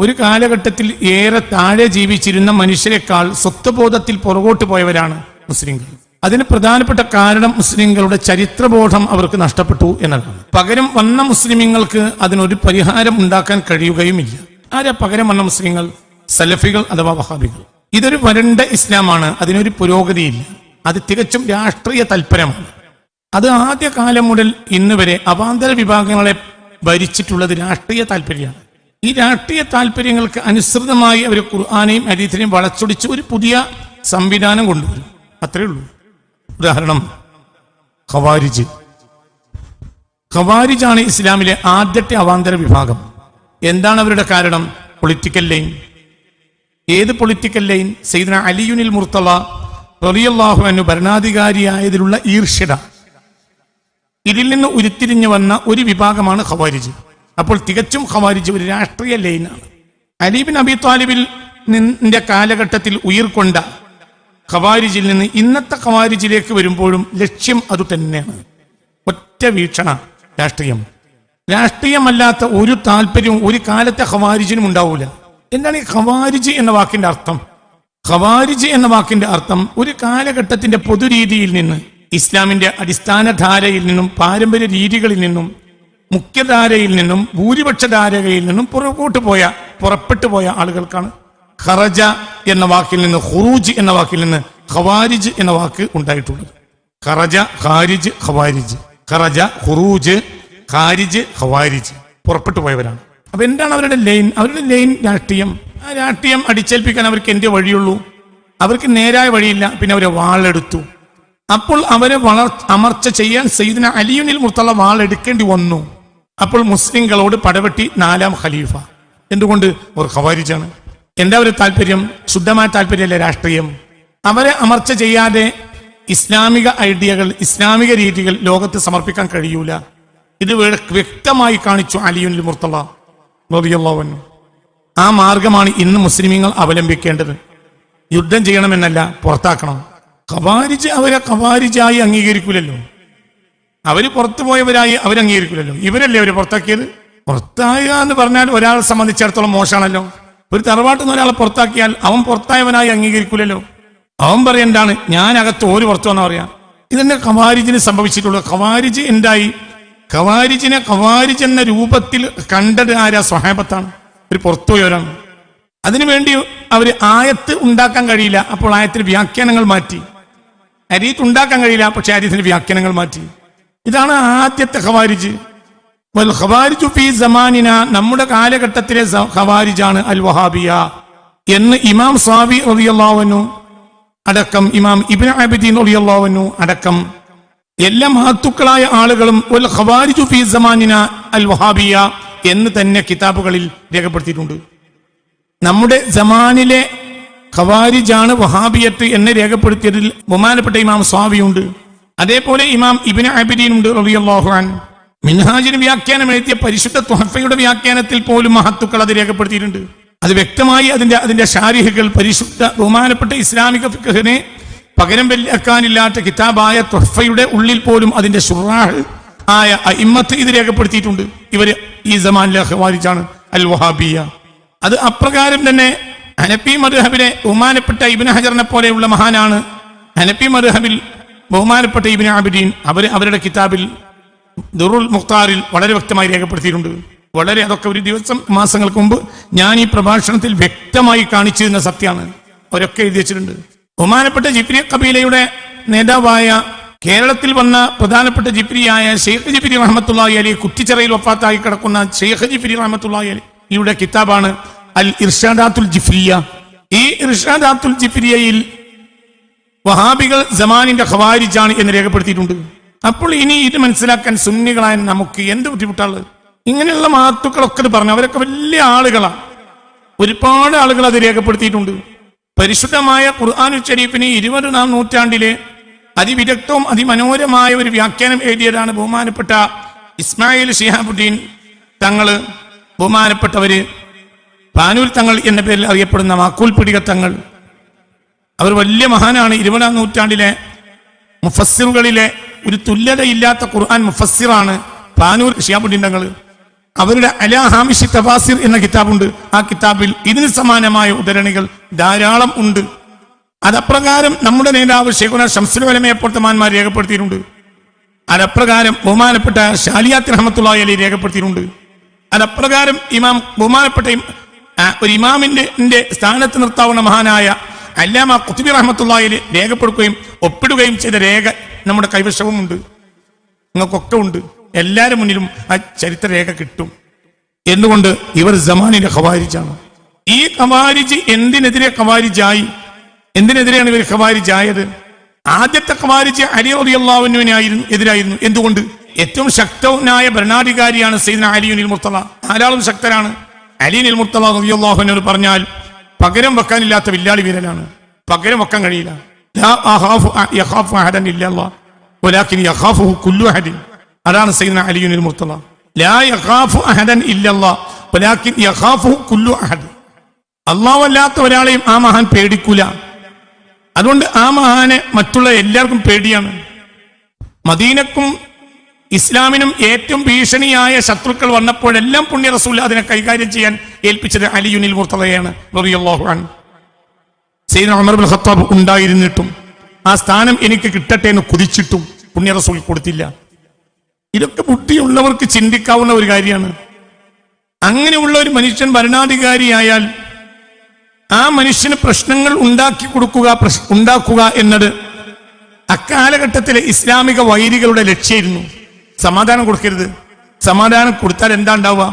ഒരു കാലഘട്ടത്തിൽ ഏറെ താഴെ ജീവിച്ചിരുന്ന മനുഷ്യരെക്കാൾ സ്വത്വബോധത്തിൽ പുറകോട്ട് പോയവരാണ് മുസ്ലിങ്ങൾ. അതിന് പ്രധാനപ്പെട്ട കാരണം മുസ്ലിങ്ങളുടെ ചരിത്രബോധം അവർക്ക് നഷ്ടപ്പെട്ടു എന്നതാണ്. പകരം വന്ന മുസ്ലിമീങ്ങൾക്ക് അതിനൊരു പരിഹാരം ഉണ്ടാക്കാൻ കഴിയുകയുമില്ല. ആരാ പകരം വന്ന മുസ്ലിങ്ങൾ? സലഫികൾ അഥവാ വഹാബികൾ. ഇതൊരു വരണ്ട ഇസ്ലാമാണ് അതിനൊരു പുരോഗതിയില്ല. അത് തികച്ചും രാഷ്ട്രീയ തൽപരമാണ്. അത് ആദ്യകാലം മുതൽ ഇന്ന് വരെ അവാന്തര വിഭാഗങ്ങളെ ഭരിച്ചിട്ടുള്ളത് രാഷ്ട്രീയ താല്പര്യമാണ് ഈ രാഷ്ട്രീയ താല്പര്യങ്ങൾക്ക് അനുസൃതമായി അവർ ഖുർആാനെയും അരീത്തിനെയും വളച്ചൊടിച്ച് ഒരു പുതിയ സംവിധാനം കൊണ്ടുവരും. അത്രേ ഉള്ളൂ. ഉദാഹരണം ഖവാരിജ്. ഖവാരിജാണ് ഇസ്ലാമിലെ ആദ്യത്തെ അവാന്തര വിഭാഗം. എന്താണ് അവരുടെ കാരണം? Political line. ഏത് പൊളിറ്റിക്കൽ ലൈൻ? സൈദന അലിയുനിൽ മുർത്തള റളിയല്ലാഹു അൻഹു ഭരണാധികാരിയായതിലുള്ള ഈർഷ്യത ഇതിൽ നിന്ന് ഉരുത്തിരിഞ്ഞു വന്ന ഒരു വിഭാഗമാണ് ഖവാരിജ്. അപ്പോൾ തികച്ചും ഖവാരിജ് ഒരു രാഷ്ട്രീയ ലൈനാണ്. അലീബിൻ അബി താലിബിൽ നിന്റെ കാലഘട്ടത്തിൽ ഉയർക്കൊണ്ട ഖവാരിജിൽ നിന്ന് ഇന്നത്തെ ഖവാരിജിലേക്ക് വരുമ്പോഴും ലക്ഷ്യം അത് തന്നെയാണ്. ഒറ്റ വീക്ഷണ രാഷ്ട്രീയം. രാഷ്ട്രീയമല്ലാത്ത ഒരു താല്പര്യവും ഒരു കാലത്തെ ഖവാരിജിനും ഉണ്ടാവൂല. എന്താണ് ഈ ഖവാരിജ് എന്ന വാക്കിന്റെ അർത്ഥം? ഖവാരിജ് എന്ന വാക്കിന്റെ അർത്ഥം ഒരു കാലഘട്ടത്തിന്റെ പൊതുരീതിയിൽ നിന്ന് ഇസ്ലാമിന്റെ അടിസ്ഥാന ധാരയിൽ നിന്നും പാരമ്പര്യ രീതികളിൽ നിന്നും മുഖ്യധാരയിൽ നിന്നും ഭൂരിപക്ഷ ധാരകയിൽ നിന്നും പുറകോട്ട് പോയ പുറപ്പെട്ടു പോയ ആളുകൾക്കാണ് ഖറജ എന്ന വാക്കിൽ നിന്ന് ഹുറൂജ് എന്ന വാക്കിൽ നിന്ന് ഖവാരിജ് എന്ന വാക്ക് ഉണ്ടായിട്ടുള്ളത്. ഖറജ ഖാരിജ് ഖവാരിജ്. ഖറജ ഹുറൂജ് ഖാരിജ് ഖവാരിജ്. പുറപ്പെട്ടു പോയവരാണ്. അപ്പൊ എന്താണ് അവരുടെ ലൈൻ? അവരുടെ ലൈൻ രാഷ്ട്രീയം. ആ രാഷ്ട്രീയം അടിച്ചേൽപ്പിക്കാൻ അവർക്ക് എന്തേ വഴിയുള്ളൂ? അവർക്ക് നേരായ വഴിയില്ല. പിന്നെ അവരെ വാളെടുത്തു. അപ്പോൾ അവരെ വളർ അമർച്ച ചെയ്യാൻ സയ്യിദിന അലിയുനിൽ മുർത്തള്ള വാളെടുക്കേണ്ടി വന്നു. അപ്പോൾ മുസ്ലിങ്ങളോട് പടവെട്ടി നാലാം ഖലീഫ. എന്തുകൊണ്ട്? ഒരു ഖവാരിജാണ്. എന്താ ഒരു താല്പര്യം? ശുദ്ധമായ താല്പര്യമല്ല രാഷ്ട്രീയം? അവരെ അമർച്ച ചെയ്യാതെ ഇസ്ലാമിക ഐഡിയകൾ ഇസ്ലാമിക രീതികൾ ലോകത്ത് സമർപ്പിക്കാൻ കഴിയൂല. ഇത് വ്യക്തമായി കാണിച്ചു അലിയുൽ റളിയല്ലാഹു ആ മാർഗമാണ് ഇന്ന് മുസ്ലിമീങ്ങൾ അവലംബിക്കേണ്ടത്. യുദ്ധം ചെയ്യണമെന്നല്ല പുറത്താക്കണം. ഖവാരിജ് അവരെ ഖവാരിജായി അംഗീകരിക്കൂലല്ലോ. അവർ പുറത്തു പോയവരായി അവരംഗീകരിക്കില്ലല്ലോ. ഇവരല്ലേ അവർ പുറത്താക്കിയത്? പുറത്താകുക എന്ന് പറഞ്ഞാൽ ഒരാളെ സംബന്ധിച്ചിടത്തോളം മോശമാണല്ലോ. ഒരു തറവാട്ടിൽ നിന്ന് ഒരാളെ പുറത്താക്കിയാൽ അവൻ പുറത്തായവനായി അംഗീകരിക്കില്ലല്ലോ. അവൻ പറയണ്ടാണ് ഞാൻ അകത്ത് ഓര് പുറത്തു വന്നാ പറയാ. ഇതന്നെ ഖവാരിജിന് സംഭവിച്ചിട്ടുള്ളൂ. ഖവാരിജ് എന്തായി? ഖവാരിജിനെ ഖവാരിജ് എന്ന രൂപത്തിൽ കണ്ടത് ആരാ? സ്വഹാബത്താണ്. ഒരു പുറത്തുപോയവരാണ്. അതിനുവേണ്ടി അവർ ആയത്ത് ഉണ്ടാക്കാൻ കഴിയില്ല. അപ്പോൾ ആയത്തിന് വ്യാഖ്യാനങ്ങൾ മാറ്റി. അരീത്ത് ഉണ്ടാക്കാൻ കഴിയില്ല പക്ഷെ അരീത്തിന് വ്യാഖ്യാനങ്ങൾ മാറ്റി. ഇതാണ് ആദ്യത്തെ ഖവാരിജ്. വൽ നമ്മുടെ കാലഘട്ടത്തിലെ ഹവാരിജാണ് അൽ വഹാബിയ എന്ന് ഇമാം സ്വാബി റബിയല്ലാവനു അടക്കം ഇമാം ഇബ്നു അബിദീൻ റബിയല്ലാവനു അടക്കം എല്ലാ മഹത്തുക്കളായ ആളുകളും വൽ ഖവാരിജു ഫി സമാനിന അൽ വഹാബിയ എന്ന് തന്നെ കിതാബുകളിൽ രേഖപ്പെടുത്തിയിട്ടുണ്ട്. നമ്മുടെ ജമാനിലെ ഖവാരിജാണ് വഹാബിയത്ത് എന്ന് രേഖപ്പെടുത്തിയതിൽ ബഹുമാനപ്പെട്ട ഇമാം സ്വാമിയുണ്ട് അതേപോലെ ഇമാം ഇബിന് അബിദീൻ ഉണ്ട് റളിയല്ലാഹു അൻ മിൻഹാജിന് വ്യാഖ്യാനം എഴുതിയ പരിശുദ്ധ തുഹഫയുടെ വ്യാഖ്യാനത്തിൽ പോലും മഹത്തുക്കൾ അത് രേഖപ്പെടുത്തിയിട്ടുണ്ട്. അത് വ്യക്തമായി അതിന്റെ അതിന്റെ ശാരീഹികൾ പരിശുദ്ധ ബഹുമാനപ്പെട്ട ഇസ്ലാമിക ഫിഖഹിനെ പകരം വെല്ലാക്കാനില്ലാത്ത കിതാബായ തുഹഫയുടെ ഉള്ളിൽ പോലും അതിന്റെ ഷുറാഹ് ആയ ഇമ്മത്ത് ഇത് രേഖപ്പെടുത്തിയിട്ടുണ്ട്. ഇവർ ഈ ജമാനിലെ ഖവാരിജാണ് അൽ വഹാബിയ അത് അപ്രകാരം തന്നെ ഹനപ്പി മദ്ഹബിലെ ബഹുമാനപ്പെട്ട ഇബിൻ ഹജറിനെ പോലെയുള്ള മഹാനാണ്. ഹനപ്പി മദ്ഹബിൽ ബഹുമാനപ്പെട്ട ഇബിൻ ആബിദീൻ അവർ അവരുടെ കിതാബിൽ ദുറുൽ മുഖ്താറിൽ വളരെ വ്യക്തമായി രേഖപ്പെടുത്തിയിട്ടുണ്ട്. വളരെ അതൊക്കെ ഒരു ദിവസം മാസങ്ങൾക്ക് മുമ്പ് ഞാൻ ഈ പ്രഭാഷണത്തിൽ വ്യക്തമായി കാണിച്ചിരുന്ന സത്യമാണ്. അവരൊക്കെ എഴുതി വെച്ചിട്ടുണ്ട്. ബഹുമാനപ്പെട്ട ജിപ്രി കബീലയുടെ നേതാവായ കേരളത്തിൽ വന്ന പ്രധാനപ്പെട്ട ജിപ്രിയായ ഷെയ്ഖ് ജിഫിരി റഹ്മത്തുള്ളാഹി അലി കുറ്റിച്ചിറയിൽ ഒപ്പാത്തായി കിടക്കുന്ന ഷെയ്ഖ് ജിഫിരി റഹ്മത്തുള്ളാഹി അലി യുടെ കിതാബാണ് അൽ ഇർഷാദാത്തുൽ ജിഫ്രിയ ഈ ഇർഷാദാത്തുൽ ജിഫ്രിയയിൽ വഹാബികൾ ജമാനിന്റെ ഖവാരിജാണ് എന്ന് രേഖപ്പെടുത്തിയിട്ടുണ്ട്. അപ്പോൾ ഇനി ഇത് മനസ്സിലാക്കാൻ സുന്നികളായ നമുക്ക് എന്ത് ബുദ്ധിമുട്ടാണ്? ഇങ്ങനെയുള്ള മാത്തുക്കളൊക്കെ പറഞ്ഞു അവരൊക്കെ വലിയ ആളുകളാണ് ഒരുപാട് ആളുകൾ അത് രേഖപ്പെടുത്തിയിട്ടുണ്ട്. പരിശുദ്ധമായ ഖുർആാനു ഷരീഫിന് ഇരുപതാം നൂറ്റാണ്ടിലെ അതിവിദഗ്ധവും അതിമനോഹരമായ ഒരു വ്യാഖ്യാനം എഴുതിയതാണ് ബഹുമാനപ്പെട്ട ഇസ്മായിൽ ഷിഹാബുദ്ദീൻ തങ്ങൾ. ബഹുമാനപ്പെട്ടവര് പാനൂൽ തങ്ങൾ എന്ന പേരിൽ അറിയപ്പെടുന്ന മാക്കൂൽ പിടിക തങ്ങൾ. അവർ വലിയ മഹാനാണ്. ഇരുപതാം നൂറ്റാണ്ടിലെ മുഫസ്സിറുകളിലെ ഒരു തുല്യതയില്ലാത്ത ഖുർആൻ മുഫസ്സിറാണ്. പാനൂർ ഷിയാബുദ്ദീൻ തങ്ങൾ അവരുടെ അല ഹാമിഷി തഫാസിർ എന്ന കിതാബുണ്ട്. ആ കിതാബിൽ ഇതിന് സമാനമായ ഉദ്ധരണികൾ ധാരാളം ഉണ്ട്. അതപ്രകാരം നമ്മുടെ നേതാവ് ഷെയ്ഖുന ഷംസുൽ വലമയെ പൊട്ടമാന്മാർ രേഖപ്പെടുത്തിയിട്ടുണ്ട്. അതപ്രകാരം ബഹുമാനപ്പെട്ട ഷാലിയാത്ത് റഹമത്തുള്ളി അലി രേഖപ്പെടുത്തിയിട്ടുണ്ട്. അതപ്രകാരം ഇമാം ബഹുമാനപ്പെട്ട ഒരു ഇമാമിന്റെ ന്റെ സ്ഥാനത്ത് നിർത്താവുന്ന മഹാനായ അല്ലാമ കുത്തുബി റഹമത്തുള്ളി രേഖപ്പെടുക്കുകയും രേഖപ്പെടുത്തുകയും ഒപ്പിടുകയും ചെയ്ത രേഖ നമ്മുടെ കൈവശവുമുണ്ട്. നിങ്ങൾക്കൊക്കെ ഉണ്ട്. എല്ലാവരും മുന്നിലും ആ ചരിത്ര രേഖ കിട്ടും. എന്തുകൊണ്ട്? ഇവർ ജമാനിന്റെ ഖവാരിജാണ്. ഈ ഖവാരിജ് എന്തിനെതിരെ ഖവാരിജായി? എന്തിനെതിരെയാണ് ഇവർ ഖവാരിജായത്? ആദ്യത്തെ ഖവാരിജ് അലി അലിയല്ലാവിനുവിനായിരുന്നു എതിരായിരുന്നു. എന്തുകൊണ്ട്? ഏറ്റവും ശക്തനായ ഭരണാധികാരിയാണ് സൈദന അലിയുനിൽ മുർത്തല ധാരാളം ശക്തരാണ്. അലിയുനിൽ മുർത്തല റബിയുള്ളാഹുവിനോട് പറഞ്ഞാൽ പകരം വെക്കാനില്ലാത്ത വില്ലാളി വീരനാണ്. പകരം വെക്കാൻ കഴിയില്ല. അതാണ് അള്ളാഹു അല്ലാത്ത ഒരാളെയും ആ മഹാൻ പേടിക്കൂല. അതുകൊണ്ട് ആ മഹാനെ മറ്റുള്ള എല്ലാവർക്കും പേടിയാണ്. മദീനക്കും ഇസ്ലാമിനും ഏറ്റവും ഭീഷണിയായ ശത്രുക്കൾ വന്നപ്പോഴെല്ലാം പുണ്യ റസൂൽ അതിനെ കൈകാര്യം ചെയ്യാൻ ഏൽപ്പിച്ചത് അലിയുനിൽ മുർത്തതയാണ് ഖത്താബ് ഉണ്ടായിരുന്നിട്ടും ആ സ്ഥാനം എനിക്ക് കിട്ടട്ടെ എന്ന് കുതിച്ചിട്ടും പുണ്യ റസൂൽ കൊടുത്തില്ല. ഇതൊക്കെ ബുദ്ധിയുള്ളവർക്ക് ചിന്തിക്കാവുന്ന ഒരു കാര്യമാണ്. അങ്ങനെയുള്ള ഒരു മനുഷ്യൻ ഭരണാധികാരിയായാൽ ആ മനുഷ്യന് പ്രശ്നങ്ങൾ ഉണ്ടാക്കി കൊടുക്കുക ഉണ്ടാക്കുക എന്നത് അക്കാലഘട്ടത്തിലെ ഇസ്ലാമിക വൈരികളുടെ ലക്ഷ്യമായിരുന്നു. സമാധാനം കൊടുക്കരുത്. സമാധാനം കൊടുത്താൽ എന്താ ഉണ്ടാവുക?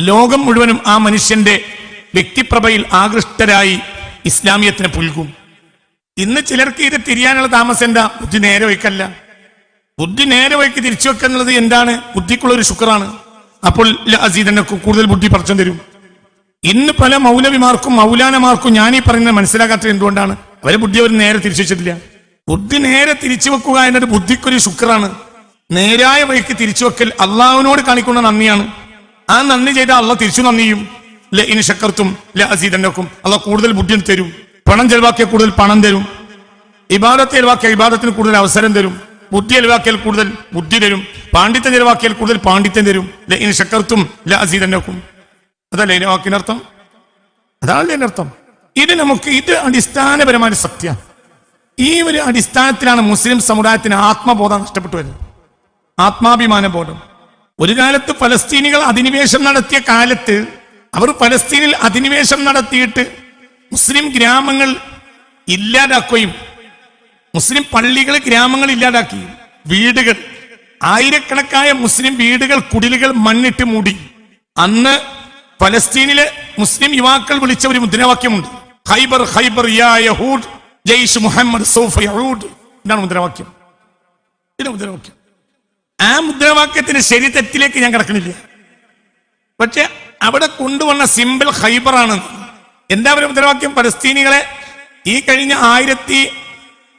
ലോകം മുഴുവനും ആ മനുഷ്യന്റെ വ്യക്തിപ്രഭയിൽ ആകൃഷ്ടരായി ഇസ്ലാമിയത്തിനെ പുൽകും. ഇന്ന് ചിലർക്ക് ഇത് തിരിയാനുള്ള താമസം എന്താ? ബുദ്ധി നേരെ വയ്ക്കല്ല. ബുദ്ധി നേരെ വയ്ക്ക് തിരിച്ചു വെക്കുന്നുള്ളത് എന്താണ്? ബുദ്ധിക്കുള്ള ഒരു ശുക്രാണ്. അപ്പോൾ അസീദനെ കൂടുതൽ ബുദ്ധി പറിച്ചു തരും. ഇന്ന് പല മൗലവിമാർക്കും മൗലാനമാർക്കും ഞാൻ ഈ പറയുന്നത് മനസ്സിലാക്കാത്തത് എന്തുകൊണ്ടാണ്? അവരെ ബുദ്ധി അവർ നേരെ തിരിച്ചു വെച്ചിട്ടില്ല. ബുദ്ധി നേരെ തിരിച്ചു വെക്കുക എന്നത് ബുദ്ധിക്കൊരു ശുക്രാണ്. നേരായ വഴിക്ക് തിരിച്ചു വെക്കൽ അള്ളാഹുവിനോട് കാണിക്കുന്ന നന്ദിയാണ്. ആ നന്ദി ചെയ്ത അള്ളാഹ് തിരിച്ചു നന്ദിയും ല ഇനി ശക്കർത്തും ല അള്ളാഹ് കൂടുതൽ ബുദ്ധി തരും. പണം ചെലവാക്കിയ കൂടുതൽ പണം തരും. ഇബാദത്തെ ചെലവാക്കിയ ഇബാദത്തിന് കൂടുതൽ അവസരം തരും. ബുദ്ധി ചെലവാക്കിയാൽ കൂടുതൽ ബുദ്ധി തരും. പാണ്ഡിത്യം ചെലവാക്കിയാൽ കൂടുതൽ പാണ്ഡിത്യം തരും. ല ഇനി ശക്കർത്തും ല അസീദനക്കും അതല്ലേ വാക്കിനർത്ഥം അതാണ് ഇതിന്റെ അർത്ഥം. ഇത് നമുക്ക് ഇത് അടിസ്ഥാനപരമായ സത്യം ഈ ഒരു അടിസ്ഥാനത്തിലാണ് മുസ്ലിം സമുദായത്തിന് ആത്മബോധം നഷ്ടപ്പെട്ടു വരുന്നത്. ആത്മാഭിമാന ബോധം ഒരു കാലത്ത് ഫലസ്തീനികൾ അധിനിവേശം നടത്തിയ കാലത്ത് അവർ ഫലസ്തീനിൽ അധിനിവേശം നടത്തിയിട്ട് മുസ്ലിം ഗ്രാമങ്ങൾ ഇല്ലാതാക്കുകയും മുസ്ലിം പള്ളികൾ ഗ്രാമങ്ങൾ ഇല്ലാതാക്കി. വീടുകൾ ആയിരക്കണക്കായ മുസ്ലിം വീടുകൾ കുടിലുകൾ മണ്ണിട്ട് മൂടി. അന്ന് ഫലസ്തീനിലെ മുസ്ലിം യുവാക്കൾ വിളിച്ച ഒരു മുദ്രാവാക്യമുണ്ട്. ഹൈബർ ഹൈബർ യാ യഹൂദ് ജയ്ഷ് മുഹമ്മദ് സോഫ് യഹൂദ്. ഇതാണ് മുദ്രാവാക്യം. ഇതാണ് മുദ്രാവാക്യം. ആ മുദ്രാവാക്യത്തിന്റെ ശരി തെറ്റിലേക്ക് ഞാൻ കിടക്കണില്ല. പക്ഷെ അവിടെ കൊണ്ടുവന്ന സിമ്പിൾ ഹൈബറാണ് എന്താ ഒരു മുദ്രാവാക്യം? പലസ്തീനികളെ ഈ കഴിഞ്ഞ ആയിരത്തി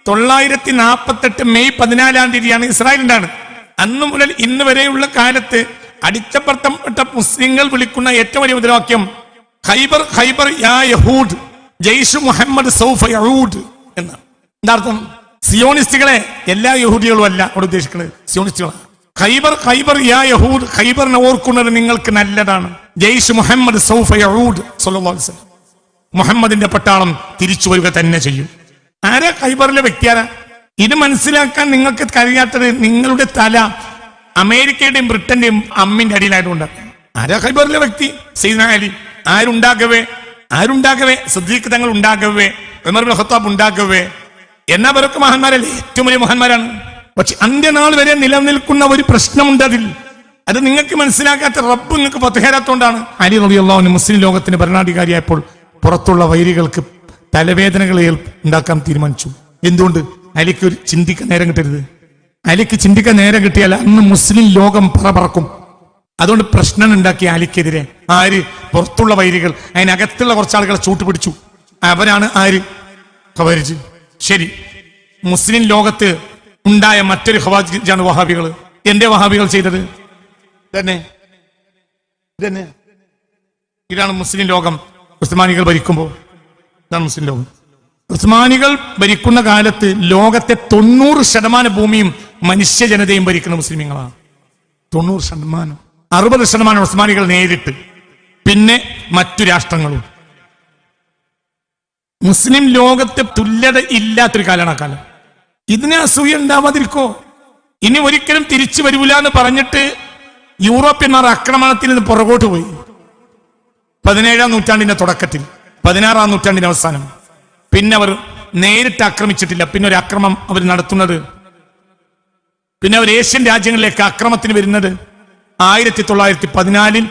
തൊള്ളായിരത്തി നാൽപ്പത്തെട്ട് മെയ് പതിനാലാം തീയതിയാണ് ഇസ്രായേലിന്റെയാണ്. അന്ന് മുതൽ ഇന്ന് വരെയുള്ള കാലത്ത് അടിച്ചപ്പർത്തപ്പെട്ട മുസ്ലിങ്ങൾ വിളിക്കുന്ന ഏറ്റവും വലിയ മുദ്രാവാക്യം ഖൈബർ ഖൈബർ യാ യഹൂദ് ജയ്ഷ് മുഹമ്മദ് സൗഫ യഹൂദ് എന്നാണ്. എന്താർത്ഥം? സിയോണിസ്റ്റുകളെ എല്ലാ യഹൂദികളും അല്ല അവിടെ ഉദ്ദേശിക്കുന്നത്. സിയോണിസ്റ്റുകളാണ്. ഖൈബർ ഖൈബർ യാ യഹൂദ് ഖൈബറിനെ ഓർക്കുന്നത് നിങ്ങൾക്ക് നല്ലതാണ്. ജയ്ഷ് മുഹമ്മദ് സൗഫ യഹൂദ് മുഹമ്മദിന്റെ പട്ടാളം തിരിച്ചു വരിക തന്നെ ചെയ്യും. ആരാ ഖൈബറിലെ വ്യക്തിയാരാ ഇത് മനസ്സിലാക്കാൻ നിങ്ങൾക്ക് കഴിയാത്തത് നിങ്ങളുടെ തല അമേരിക്കയുടെയും ബ്രിട്ടന്റെയും അമ്മിന്റെ അടിയിലായതുകൊണ്ട്. ആരാ ഖൈബറിലെ വ്യക്തി? സീനാലി അലി. ആരുണ്ടാകവേ? ആരുണ്ടാകവേ? സദ്ദീഖ് തങ്ങൾ ഉണ്ടാകവേ? ഉമർ ഉണ്ടാകവേ? എന്നാ അവരൊക്കെ മഹാന്മാരല്ലേ? ഏറ്റവും വലിയ മഹാന്മാരാണ്. പക്ഷെ അന്ത്യനാൾ വരെ നിലനിൽക്കുന്ന ഒരു പ്രശ്നമുണ്ട് അതിൽ. അത് നിങ്ങൾക്ക് മനസ്സിലാക്കാത്ത റബ്ബ് നിങ്ങൾക്ക് പത്തുകേരാത്തോണ്ടാണ് അലി റളിയല്ലാഹു മുസ്ലിം ലോകത്തിന് ഭരണാധികാരിയായപ്പോൾ പുറത്തുള്ള വൈരികൾക്ക് തലവേദനകൾ ഉണ്ടാക്കാൻ തീരുമാനിച്ചു. എന്തുകൊണ്ട്? അലിക്ക് ഒരു ചിന്തിക്കാൻ നേരം കിട്ടരുത്. അലിക്ക് ചിന്തിക്കാൻ നേരം കിട്ടിയാൽ അന്ന് മുസ്ലിം ലോകം പറപറക്കും അതുകൊണ്ട് പ്രശ്നം ഉണ്ടാക്കി അലിക്കെതിരെ ആര്? പുറത്തുള്ള വൈരികൾ. അതിനകത്തുള്ള കുറച്ച് ആളുകളെ ചൂട്ടുപിടിച്ചു അവരാണ് ആര്? കവരിച്ച് ശരി. മുസ്ലിം ലോകത്ത് ഉണ്ടായ മറ്റൊരു ഖവാരിജാണ് വഹാബികൾ. എന്റെ വഹാബികൾ ചെയ്തത്? തന്നെ തന്നെ ഇതാണ് മുസ്ലിം ലോകം. ഉസ്മാനികൾ ഭരിക്കുമ്പോൾ. ഇതാണ് മുസ്ലിം ലോകം. ഉസ്മാനികൾ ഭരിക്കുന്ന കാലത്ത് ലോകത്തെ തൊണ്ണൂറ് ശതമാനം ഭൂമിയും മനുഷ്യ ജനതയും ഭരിക്കുന്ന മുസ്ലിമീങ്ങളാണ്. തൊണ്ണൂറ് ശതമാനം. അറുപത് ശതമാനം ഉസ്മാനികൾ നേരിട്ട്. പിന്നെ മറ്റു രാഷ്ട്രങ്ങളും. മുസ്ലിം ലോകത്തെ തുല്യത ഇല്ലാത്തൊരു കാലമാണ് ആ കാലം. ഇതിന് അസൂയ ഉണ്ടാവാതിരിക്കോ? ഇനി ഒരിക്കലും തിരിച്ചു വരൂല എന്ന് പറഞ്ഞിട്ട് യൂറോപ്യന്മാർ ആക്രമണത്തിൽ നിന്ന് പുറകോട്ട് പോയി. പതിനേഴാം നൂറ്റാണ്ടിന്റെ തുടക്കത്തിൽ പതിനാറാം നൂറ്റാണ്ടിന്റെ അവസാനം. പിന്നെ അവർ നേരിട്ട് ആക്രമിച്ചിട്ടില്ല. പിന്നെ ഒരു ആക്രമം അവർ നടത്തുന്നത്. പിന്നെ അവർ ഏഷ്യൻ രാജ്യങ്ങളിലേക്ക് ആക്രമത്തിന് വരുന്നത് ആയിരത്തി തൊള്ളായിരത്തി പതിനാലിൽ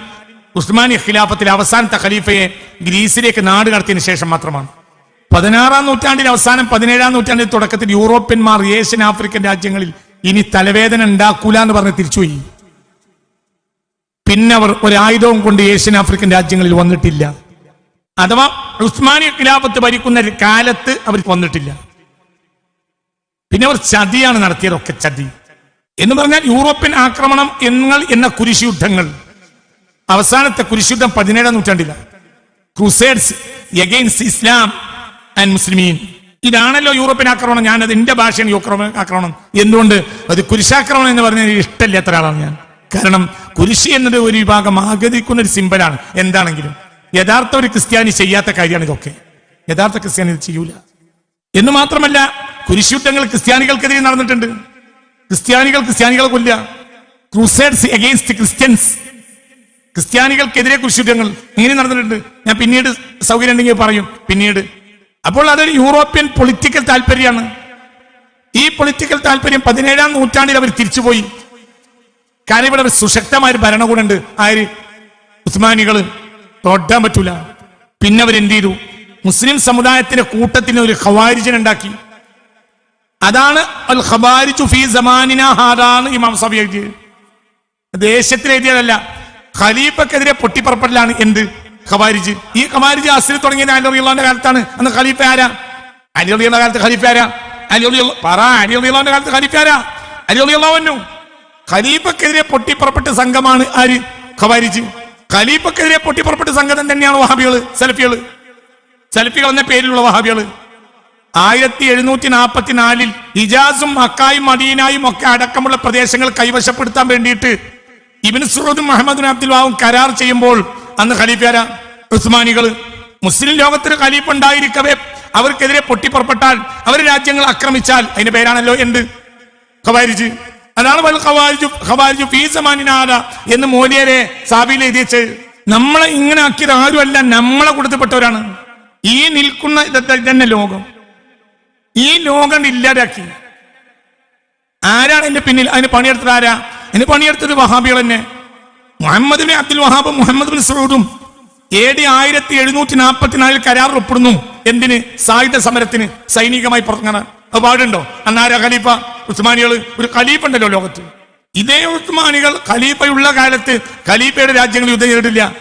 ഉസ്മാനി ഖിലാഫത്തിലെ അവസാനത്തെ ഖലീഫയെ ഗ്രീസിലേക്ക് നാട് കടത്തിയതിനു ശേഷം മാത്രമാണ്. പതിനാറാം നൂറ്റാണ്ടിന്റെ അവസാനം പതിനേഴാം നൂറ്റാണ്ടിന്റെ തുടക്കത്തിൽ യൂറോപ്യന്മാർ ഏഷ്യൻ ആഫ്രിക്കൻ രാജ്യങ്ങളിൽ ഇനി തലവേദന ഉണ്ടാക്കൂല എന്ന് പറഞ്ഞ് തിരിച്ചുപോയി. പിന്നെ അവർ ഒരായുധവും കൊണ്ട് ഏഷ്യൻ ആഫ്രിക്കൻ രാജ്യങ്ങളിൽ വന്നിട്ടില്ല. അഥവാ ഉസ്മാനി ഖിലാഫത്ത് ഭരിക്കുന്ന കാലത്ത് അവർ വന്നിട്ടില്ല. പിന്നെ അവർ ചതിയാണ് നടത്തിയതൊക്കെ ചതി. എന്ന് പറഞ്ഞാൽ യൂറോപ്യൻ ആക്രമണം എന്ന എന്ന കുരിശുയുദ്ധങ്ങൾ. അവസാനത്തെ കുരിശുദ്ധം പതിനേഴാം നൂറ്റാണ്ടിലാണ്. ക്രൂസേഡ്സ് എഗെയിൻസ്റ്റ് ഇസ്ലാം ആൻഡ് മുസ്ലിമീൻ ഇതാണല്ലോ യൂറോപ്യൻ ആക്രമണം. ഞാൻ അത് എന്റെ ഭാഷയാണ് യൂക്രമ ആക്രമണം. എന്തുകൊണ്ട്? അത് കുരിശാക്രമണം എന്ന് പറഞ്ഞാൽ ഇഷ്ടമില്ലാത്ത ഒരാളാണ് ഞാൻ. കാരണം കുരിശ് എന്നത് ഒരു വിഭാഗം ആഗ്രഹിക്കുന്ന ഒരു സിമ്പലാണ്. എന്താണെങ്കിലും? യഥാർത്ഥ ഒരു ക്രിസ്ത്യാനി ചെയ്യാത്ത കാര്യമാണ് ഇതൊക്കെ. യഥാർത്ഥ ക്രിസ്ത്യാനി ഇത് ചെയ്യൂല. എന്ന് മാത്രമല്ല കുരിശുദ്ധങ്ങൾ ക്രിസ്ത്യാനികൾക്കെതിരെ നടന്നിട്ടുണ്ട്. ക്രിസ്ത്യാനികൾ ക്രിസ്ത്യാനികളെ കൊല്ല ക്രൂസേഡ്സ് എഗെയിൻസ്റ്റ് ക്രിസ്ത്യൻസ് ക്രിസ്ത്യാനികൾക്കെതിരെ കുരിശുദ്ധങ്ങൾ ഇങ്ങനെ നടന്നിട്ടുണ്ട്. ഞാൻ പിന്നീട് സൗകര്യം ഉണ്ടെങ്കിൽ പറയും. പിന്നീട് അപ്പോൾ അതൊരു യൂറോപ്യൻ പൊളിറ്റിക്കൽ താല്പര്യമാണ്. ഈ പൊളിറ്റിക്കൽ താല്പര്യം പതിനേഴാം നൂറ്റാണ്ടിൽ അവർ തിരിച്ചുപോയി. കാരണം ഇവിടെ ഒരു സുശക്തമായ ഒരു ഭരണകൂടമുണ്ട് ആര്? ഉസ്മാനികൾ. തോട്ടാൻ പറ്റൂല. പിന്നെ എന്ത് ചെയ്തു? മുസ്ലിം സമുദായത്തിന്റെ കൂട്ടത്തിന് ഒരു ഖവാരിജൻ ഉണ്ടാക്കി. അതാണ് അൽ ഫീ ഇമാം എഴുതിയത്. ദേശത്തിൽ എഴുതിയതല്ല. ഖലീഫക്കെതിരെ പൊട്ടിപ്പുറപ്പെടലാണ് എന്ത്? ഖവാരിജ്. ഈ ഖവാരിജ് അസിൽ തുടങ്ങിയ അലി അലിയുടെ കാലത്താണ്. അന്ന് ഖലീഫ ആരാ? അലി അലിയുടെ കാലത്ത് ഖലീഫ ആരാ? അലി അലി പറ അലി അലിയുടെ കാലത്ത് ഖലീഫ ആരാ? അലി അലിയുള്ളവന്നു ഖലീഫക്കെതിരെ പൊട്ടിപ്പുറപ്പെട്ട സംഘമാണ് ആര്? ഖവാരിജ്. ഖലീഫക്കെതിരെ പൊട്ടിപ്പുറപ്പെട്ട സംഘം തന്നെയാണ് വഹാബികൾ? സലഫികൾ. സെൽഫികൾ എന്ന പേരിലുള്ള വഹാബികൾ. ആയിരത്തി എഴുന്നൂറ്റി നാൽപ്പത്തിനാലിൽ ഹിജാസും മക്കായും മദീനായും ഒക്കെ അടക്കമുള്ള പ്രദേശങ്ങൾ കൈവശപ്പെടുത്താൻ വേണ്ടിയിട്ട് ഇബിൻ സുറദും മുഹമ്മദ് അബ്ദുൽ വാവും കരാർ ചെയ്യുമ്പോൾ അന്ന് ഖലീഫാര ഉസ്മാനികൾ. മുസ്ലിം ലോകത്തിന് ഖലീഫ് ഉണ്ടായിരിക്കവേ അവർക്കെതിരെ പൊട്ടിപ്പുറപ്പെട്ടാൽ അവർ രാജ്യങ്ങൾ ആക്രമിച്ചാൽ അതിന്റെ പേരാണല്ലോ എന്ത്? ഖവാരിജ്. അതാണ് വൽ ഖവാരിജു ഖവാരിജു എന്ന് മോലിയരെ സാബിയിൽ എഴുതിച്ച് നമ്മളെ ഇങ്ങനെ ആക്കിയത് ആരുമല്ല നമ്മളെ കൊടുത്തപ്പെട്ടവരാണ് ഈ നിൽക്കുന്ന തന്നെ ലോകം. ഈ ലോകം ഇല്ലാതാക്കി. ആരാണ് എന്റെ പിന്നിൽ? അതിന് പണിയെടുത്തത് ആരാ? അതിന് പണിയെടുത്തത് വഹാബികൾ തന്നെ. മുഹമ്മദ് ബിൻ അബ്ദുൽ വഹാബും മുഹമ്മദ് ബിൻ സൗദും എ ഡി ആയിരത്തി എഴുന്നൂറ്റി നാൽപ്പത്തിനാലിൽ കരാർ ഒപ്പിടുന്നു. എന്തിന്? സായുധ സമരത്തിന് സൈനികമായി പുറത്തിറങ്ങാൻ. അത് പാടുണ്ടോ? അന്നാര ഖലീഫ? ഉസ്മാനികൾ ഒരു ഖലീഫ ഉണ്ടല്ലോ ലോകത്ത്. ഇതേ ഉസ്മാനികൾ ഖലീഫയുള്ള കാലത്ത് ഖലീഫയുടെ രാജ്യങ്ങൾ യുദ്ധം ചെയ്തിട്ടില്ല.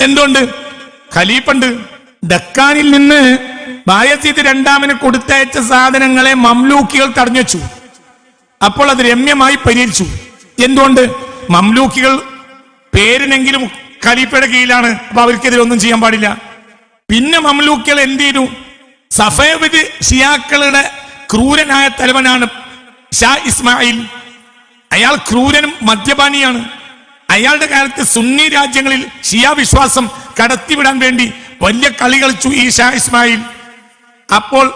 എന്തുകൊണ്ട് ഖലീഫ ഉണ്ട് ഡക്കാനിൽ നിന്ന് ബായസീത്ത് രണ്ടാമന് കൊടുത്തയച്ച സാധനങ്ങളെ മംലൂക്കികൾ തടഞ്ഞു അപ്പോൾ അത് രമ്യമായി പരിഹരിച്ചു. എന്തുകൊണ്ട്? മംലൂക്കികൾ പേരിനെങ്കിലും ഖലീഫയുടെ കീഴിലാണ് അപ്പൊ അവർക്കെതിരെ ഒന്നും ചെയ്യാൻ പാടില്ല. പിന്നെ മംലൂക്കികൾ എന്ത് ചെയ്തു? സഫേബിദ് ഷിയാക്കളുടെ ക്രൂരനായ തലവനാണ് ഷാ ഇസ്മായിൽ. അയാൾ ക്രൂരനും മദ്യപാനിയാണ്. അയാളുടെ കാലത്ത് സുന്നി രാജ്യങ്ങളിൽ ഷിയ വിശ്വാസം കടത്തിവിടാൻ വേണ്ടി വലിയ കളി കളിച്ചു ഈ ഷാ ഇസ്മായിൽ. അപ്പോൾ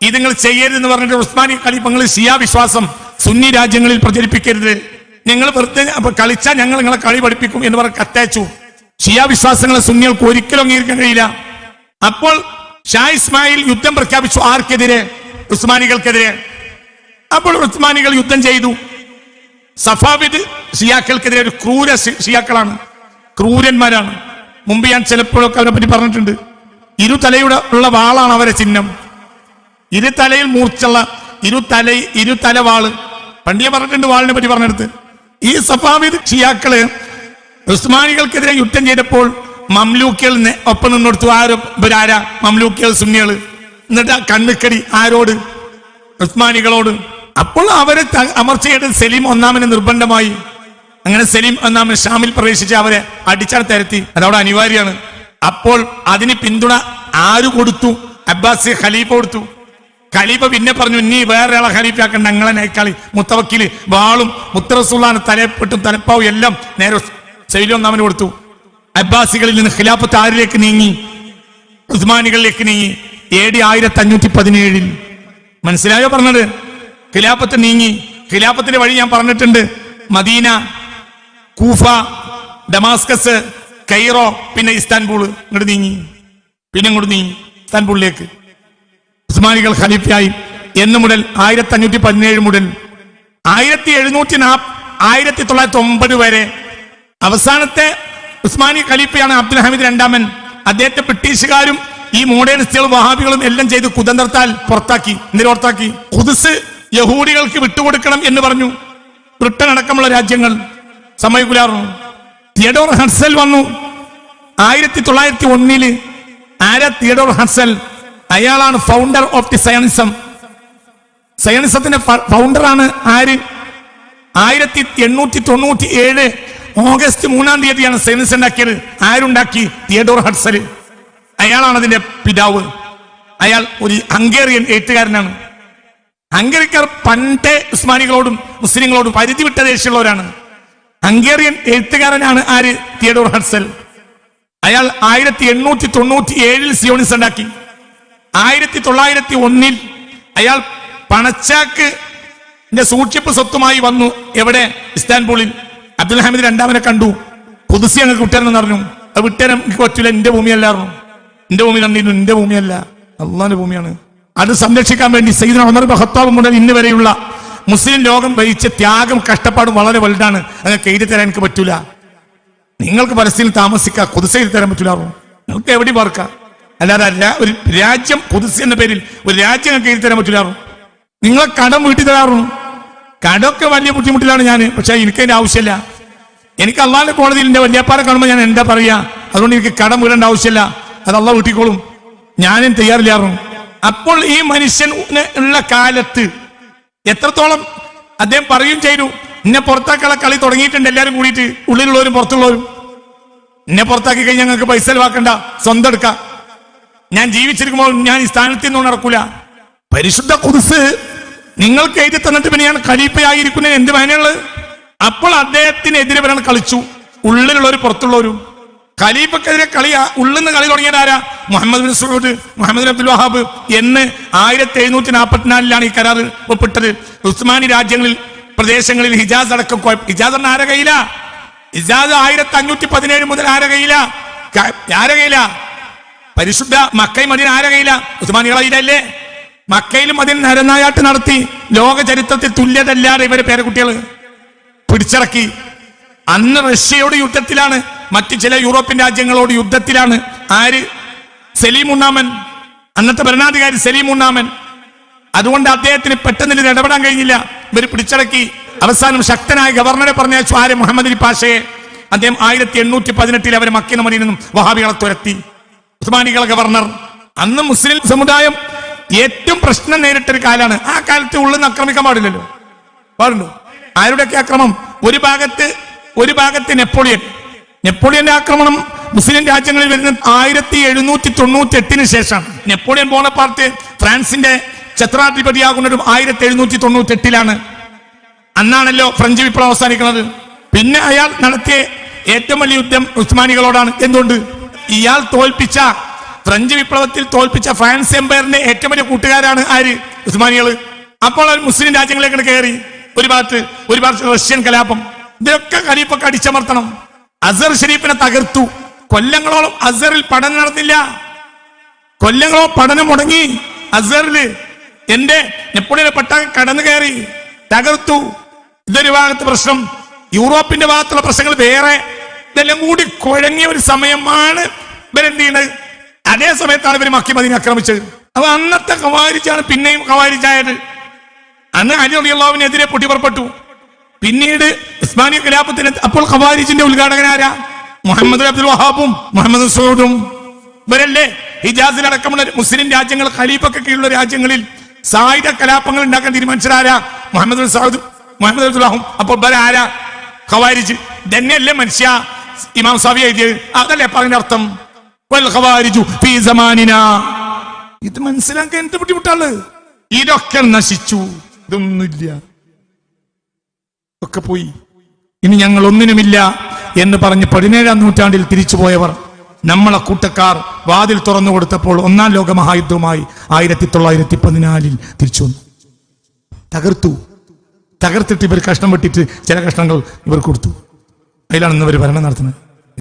ഇത് നിങ്ങൾ ചെയ്യരുതെന്ന് പറഞ്ഞിട്ട് ഉസ്മാനി ഖലീഫങ്ങൾ ഷിയ വിശ്വാസം സുന്നി രാജ്യങ്ങളിൽ പ്രചരിപ്പിക്കരുത്. ഞങ്ങൾ വെറുതെ കളിച്ചാൽ ഞങ്ങൾ നിങ്ങളെ കളി പഠിപ്പിക്കും എന്ന് പറഞ്ഞ് കത്തയച്ചു. ഷിയ വിശ്വാസങ്ങളെ സുന്നികൾക്ക് ഒരിക്കലും അംഗീകരിക്കാൻ കഴിയില്ല. അപ്പോൾ ഷാ ഇസ്മായിൽ യുദ്ധം പ്രഖ്യാപിച്ചു ആർക്കെതിരെ? ഉസ്മാനികൾക്കെതിരെ. അപ്പോൾ ഉസ്മാനികൾ യുദ്ധം ചെയ്തു. സഫാബിദ് ഷിയാക്കൾക്കെതിരെ ഒരു ക്രൂര ഷിയാക്കളാണ്. ക്രൂരന്മാരാണ്. മുമ്പ് ഞാൻ ചിലപ്പോഴൊക്കെ അവരെ പറ്റി പറഞ്ഞിട്ടുണ്ട്. ഇരുതലയുടെ ഉള്ള വാളാണ് അവരെ ചിഹ്നം. ഇരുതലയിൽ മൂർച്ചുള്ള ഇരു തല ഇരു പണ്ടിയെ പറഞ്ഞിട്ടുണ്ട് വാളിനെ പറ്റി പറഞ്ഞെടുത്ത്. ഈ സഫാവിദ് ഷിയാക്കൾ ഉസ്മാനികൾക്കെതിരെ യുദ്ധം ചെയ്തപ്പോൾ മംലൂക്കികൾ ഒപ്പം നിന്നെടുത്തു. ആരോ ഇവരാരാ? മംലൂക്കികൾ സുന്നികൾ. എന്നിട്ട് കണ്ണുക്കടി ആരോട്? ഉസ്മാനികളോട്. അപ്പോൾ അവരെ അമർച്ചയുടെ സലീം ഒന്നാമന് നിർബന്ധമായി. അങ്ങനെ സലീം ഒന്നാമൻ ഷാമിൽ പ്രവേശിച്ച് അവരെ അടിച്ചാൽ തരത്തി അതവിടെ അനിവാര്യമാണ്. അപ്പോൾ അതിന് പിന്തുണ ആര് കൊടുത്തു? അബ്ബാസ് ഖലീഫ കൊടുത്തു. ഖലീഫ പിന്നെ പറഞ്ഞു നീ വേറെ ആളെ ഞങ്ങളെ നയിക്കാളി മുത്തവക്കിൽ വാളും മുത്തറസുള്ളാണ് തലപ്പെട്ടും തലപ്പാവും എല്ലാം നേരെ സൈലി നമ്മൾ കൊടുത്തു. അബ്ബാസികളിൽ നിന്ന് ഖിലാഫത്ത് ആരിലേക്ക് നീങ്ങി? ഉസ്മാനികളിലേക്ക് നീങ്ങി? എ ഡി ആയിരത്തി അഞ്ഞൂറ്റി പതിനേഴിൽ മനസ്സിലായോ പറഞ്ഞത്? ഖിലാഫത്ത് നീങ്ങി. ഖിലാഫത്തിന്റെ വഴി ഞാൻ പറഞ്ഞിട്ടുണ്ട്. മദീന കൂഫ ഡമാസ്കസ് കൈറോ പിന്നെ ഇസ്താൻബൂൾ ഇങ്ങോട്ട് നീങ്ങി. പിന്നെ ഇങ്ങോട്ട് നീങ്ങി. ഇസ്താൻബൂളിലേക്ക്. ഉസ്മാനികൾ ഖലീഫയായി. എന്ന് മുതൽ ആയിരത്തി അഞ്ഞൂറ്റി പതിനേഴ് മുതൽ ആയിരത്തി എഴുന്നൂറ്റി നാ ആയിരത്തി തൊള്ളായിരത്തി ഒമ്പത് വരെ അവസാനത്തെ ഉസ്മാനി ഖലീഫയാണ് അബ്ദുൽ ഹമീദ് രണ്ടാമൻ. അദ്ദേഹത്തെ ബ്രിട്ടീഷുകാരും ഈ മോഡേണിസ്റ്റുകളും വഹാബികളും എല്ലാം ചെയ്ത് കുതന്ത്രത്താൽ പുറത്താക്കി എന്തിനു പുറത്താക്കി കുതിസ് യഹൂദികൾക്ക് വിട്ടുകൊടുക്കണം എന്ന് പറഞ്ഞു. ബ്രിട്ടൻ അടക്കമുള്ള രാജ്യങ്ങൾ സമ്മതിക്കുലായിരുന്നു തിയഡോർ ഹർസൽ വന്നു. ആയിരത്തി തൊള്ളായിരത്തി ഒന്നിൽ ആരാ തിയഡോർ ഹർസൽ അയാളാണ് ഫൗണ്ടർ ഓഫ് ദി സയനിസം സയനിസത്തിന്റെ ഫൗണ്ടറാണ് ആര് ആയിരത്തി എണ്ണൂറ്റി തൊണ്ണൂറ്റി ഏഴ് ഓഗസ്റ്റ് മൂന്നാം തീയതിയാണ് സയൻസ് ഉണ്ടാക്കിയത്. ആരുണ്ടാക്കി? തിയഡോർ ഹഡ്സൽ അയാളാണ് അതിന്റെ പിതാവ്. അയാൾ ഒരു ഹംഗേറിയൻ എഴുത്തുകാരനാണ്. ഹംഗറിക്കാർ പണ്ടേ ഉസ്മാനികളോടും മുസ്ലിങ്ങളോടും പരിധി വിട്ട ദേശമുള്ളവരാണ് ഹംഗേറിയൻ എഴുത്തുകാരനാണ് ആര്? Theodor Herzl. അയാൾ ആയിരത്തി എണ്ണൂറ്റി തൊണ്ണൂറ്റി ഏഴിൽ സിയോണിസ് ഉണ്ടാക്കി. ആയിരത്തി തൊള്ളായിരത്തി ഒന്നിൽ അയാൾ പണച്ചാക്ക് സൂക്ഷിപ്പ് സ്വത്തുമായി വന്നു എവിടെ? ഇസ്താൻബുളിൽ. അബ്ദുൽ ഹമീദ് രണ്ടാമനെ കണ്ടു. പുതുസി അങ്ങ് വിട്ടരെന്ന് പറഞ്ഞു. അത് വിട്ടരം എനിക്ക് പറ്റൂല എന്റെ ഭൂമിയല്ലായിരുന്നു എന്റെ ഭൂമി കണ്ടിരുന്നു എന്റെ ഭൂമിയല്ല. അള്ളാന്റെ ഭൂമിയാണ്. അത് സംരക്ഷിക്കാൻ വേണ്ടി സൈദിന ഉമർ ബഹത്താബ് മുതൽ ഇന്ന് വരെയുള്ള മുസ്ലിം ലോകം വഹിച്ച ത്യാഗം കഷ്ടപ്പാടും വളരെ വലുതാണ്. അങ്ങനെ എഴുതി തരാൻ എനിക്ക് പറ്റൂല. നിങ്ങൾക്ക് പരസ്യം താമസിക്കാം. കുതിസയിൽ തരാൻ പറ്റില്ലാറോ നിങ്ങൾക്ക് എവിടെ പാർക്കാം. അല്ലാതെ അല്ല ഒരു രാജ്യം പുതുസ് എന്ന പേരിൽ ഒരു രാജ്യം നിങ്ങൾക്ക് എഴുതി തരാൻ പറ്റില്ലാറോ നിങ്ങളെ കടം വീട്ടി തരാറും കടമൊക്കെ വലിയ ബുദ്ധിമുട്ടിലാണ് ഞാൻ പക്ഷെ എനിക്ക് അതിന്റെ ആവശ്യമില്ല. എനിക്ക് അള്ളാന്റെ കോടതിയിൽ എന്റെ വല്യപ്പാരെ കാണുമ്പോൾ ഞാൻ എന്താ പറയാ? അതുകൊണ്ട് എനിക്ക് കടം വീടേണ്ട ആവശ്യമില്ല. അത് അള്ള വീട്ടിക്കോളും. ഞാനും തയ്യാറില്ലാറും അപ്പോൾ ഈ മനുഷ്യൻ ഉള്ള കാലത്ത് എത്രത്തോളം അദ്ദേഹം പറയും ചെയ്തു. എന്നെ പുറത്താക്കാനുള്ള കളി തുടങ്ങിയിട്ടുണ്ട് എല്ലാവരും കൂടിയിട്ട്. ഉള്ളിലുള്ളവരും പുറത്തുള്ളവരും. എന്നെ പുറത്താക്കി കഴിഞ്ഞാൽ ഞങ്ങൾക്ക് പൈസ ചെലവാക്കണ്ട. സ്വന്തം എടുക്കാം. ഞാൻ ജീവിച്ചിരിക്കുമ്പോൾ ഞാൻ ഈ സ്ഥാനത്ത് നിന്നും നടക്കൂല പരിശുദ്ധ കുതിസ് നിങ്ങൾക്ക് എഴുതി തന്നിട്ട് പിന്നെ ഞാൻ ഖലീഫയായിരിക്കുന്നത്. എന്ത് മേനുള്ളത് അപ്പോൾ അദ്ദേഹത്തിനെതിരെ വരാൻ കളിച്ചു. ഉള്ളിലുള്ളവരും പുറത്തുള്ളവരും. ഖലീഫക്കെതിരെ കളി ഉള്ളിൽ നിന്ന് കളി തുടങ്ങിയത് ആരാ? Muhammad bin Saud Muhammad Abdul Wahab എന്ന് ആയിരത്തി എഴുന്നൂറ്റി നാൽപ്പത്തിനാലിലാണ് ഈ കരാർ ഒപ്പിട്ടത്. ഉസ്മാനി രാജ്യങ്ങളിൽ പ്രദേശങ്ങളിൽ ഹിജാസ് അടക്കം ഹിജാസ് എന്ന ആരെ കയ്യില? ഹിജാസ് ആയിരത്തി അഞ്ഞൂറ്റി പതിനേഴ് മുതൽ ആരെ കയ്യില? ആരെ കയ്യില? പരിശുദ്ധ മക്കയും മദീന ആരെ കയ്യില? ഉസ്മാനികളെ കയ്യിലല്ലേ? മക്കയിലും അതിന് നരനായാട്ട് നടത്തി ലോക ചരിത്രത്തിൽ തുല്യതല്ലാതെ ഇവരെ പേരക്കുട്ടികൾ പിടിച്ചിറക്കി അന്ന് റഷ്യയോട് യുദ്ധത്തിലാണ് മറ്റ് ചില യൂറോപ്യൻ രാജ്യങ്ങളോട് യുദ്ധത്തിലാണ്. ആര്? സലീം ഉണ്ണാമൻ. അന്നത്തെ ഭരണാധികാരി സലീം ഉണ്ണാമൻ. അതുകൊണ്ട് അദ്ദേഹത്തിന് പെട്ടെന്ന് ഇടപെടാൻ കഴിഞ്ഞില്ല. ഇവർ പിടിച്ചടക്കി. അവസാനം ശക്തനായ ഗവർണറെ പറഞ്ഞയച്ചു ആര്? മുഹമ്മദ് അലി പാഷയെ. അദ്ദേഹം ആയിരത്തി എണ്ണൂറ്റി പതിനെട്ടിൽ അവരെ മക്കിന മടിയിൽ നിന്നും വഹാബികളെ തുരത്തി. ഉസ്മാനികളെ ഗവർണർ. അന്ന് മുസ്ലിം സമുദായം ഏറ്റവും പ്രശ്നം നേരിട്ടൊരു കാലാണ്. ആ കാലത്ത് ഉള്ളിൽ നിന്ന് ആക്രമിക്കാൻ പാടില്ലല്ലോ പാടുള്ളൂ ആരുടെയൊക്കെ ആക്രമം? ഒരു ഭാഗത്ത് ഒരു ഭാഗത്ത് നെപ്പോളിയൻ. നെപ്പോളിയന്റെ ആക്രമണം മുസ്ലിം രാജ്യങ്ങളിൽ വരുന്ന ആയിരത്തി എഴുന്നൂറ്റി തൊണ്ണൂറ്റി എട്ടിന് ശേഷം നെപ്പോളിയൻ ബോണപ്പാർട്ട് ഫ്രാൻസിന്റെ ഛത്രാധിപതിയാകുന്നതും ആയിരത്തി എഴുന്നൂറ്റി തൊണ്ണൂറ്റി എട്ടിലാണ് അന്നാണല്ലോ ഫ്രഞ്ച് വിപ്ലവം അവസാനിക്കുന്നത്. പിന്നെ അയാൾ നടത്തിയ ഏറ്റവും വലിയ യുദ്ധം ഉസ്മാനികളോടാണ്. എന്തുകൊണ്ട്? ഇയാൾ തോൽപ്പിച്ച ഫ്രഞ്ച് വിപ്ലവത്തിൽ തോൽപ്പിച്ച ഫ്രാൻസ് എംപയറിന്റെ ഏറ്റവും വലിയ കൂട്ടുകാരാണ് ആര്? ഉസ്മാനികൾ അപ്പോൾ അവർ മുസ്ലിം രാജ്യങ്ങളിലേക്ക് കയറി. ഒരു ഭാഗത്ത് ഒരു ഭാഗത്ത് റഷ്യൻ കലാപം. ഇതൊക്കെ ഖലീഫൊക്കെ അടിച്ചമർത്തണം. അസർ ഷരീഫിനെ തകർത്തു. കൊല്ലങ്ങളോളം അസറിൽ പഠനം നടന്നില്ല. കൊല്ലങ്ങളോ പഠനം മുടങ്ങി അസറിൽ എന്റെ നെപ്പോളിയനെ പട്ടാകം കടന്നു കയറി. തകർത്തു. ഇതൊരു ഭാഗത്ത് പ്രശ്നം. യൂറോപ്പിന്റെ ഭാഗത്തുള്ള പ്രശ്നങ്ങൾ വേറെ. ഇതെല്ലാം കൂടി കുഴങ്ങിയ ഒരു സമയമാണ് ഇവരെന്ത് അതേ സമയത്താണ് ഇവർ മക്കി മദീനെ ആക്രമിച്ചത്. അപ്പൊ അന്നത്തെ കവാരിച്ചാണ് പിന്നെയും കവാരിച്ചായത് അന്ന് അലി അലിയുള്ളാവിനെതിരെ പൊട്ടിപ്പുറപ്പെട്ടു പിന്നീട് ഇസ്മാനിയ കലാപത്തിന് അപ്പോൾ ഖവാരിജിന്റെ ഉദ്ഘാടകനാരാ മുഹമ്മദ് അബ്ദുൽ വഹാബും മുഹമ്മദ് സൂദും. ഇവരല്ലേ? ഹിജാസിലടക്കമുള്ള മുസ്ലിം രാജ്യങ്ങൾ ഖലീഫൊക്കെ കീഴിലുള്ള രാജ്യങ്ങളിൽ സായുധ കലാപങ്ങൾ ഉണ്ടാക്കാൻ തീരുമാനിച്ചതാരാ മുഹമ്മദ് സൗദ് മുഹമ്മദ് അബ്ദുൽ വഹാബും. അപ്പോൾ ഇവരാരാ? ഖവാരിജ്. തന്നെയല്ലേ മനുഷ്യ? ഇമാം സാവി എഴുതിയത്. അതല്ലേ പറഞ്ഞ അർത്ഥം ഇത് മനസ്സിലാക്കാൻ എന്ത് ബുദ്ധിമുട്ടാണ്? ഇതൊക്കെ നശിച്ചു. ഇതൊന്നുമില്ല. ഒക്കെ പോയി. ഇനി ഞങ്ങൾ ഒന്നിനുമില്ല എന്ന് പറഞ്ഞ് പതിനേഴാം നൂറ്റാണ്ടിൽ തിരിച്ചുപോയവർ നമ്മളെ കൂട്ടക്കാർ വാതിൽ തുറന്നു കൊടുത്തപ്പോൾ ഒന്നാം ലോക മഹായുദ്ധവുമായി ആയിരത്തി തൊള്ളായിരത്തി പതിനാലിൽ തിരിച്ചു വന്നു. തകർത്തു. തകർത്തിട്ട് ഇവർ കഷ്ണം വെട്ടിട്ട് ചില കഷ്ണങ്ങൾ ഇവർ കൊടുത്തു. അതിലാണ് ഇന്ന് ഭരണം നടത്തുന്നത്.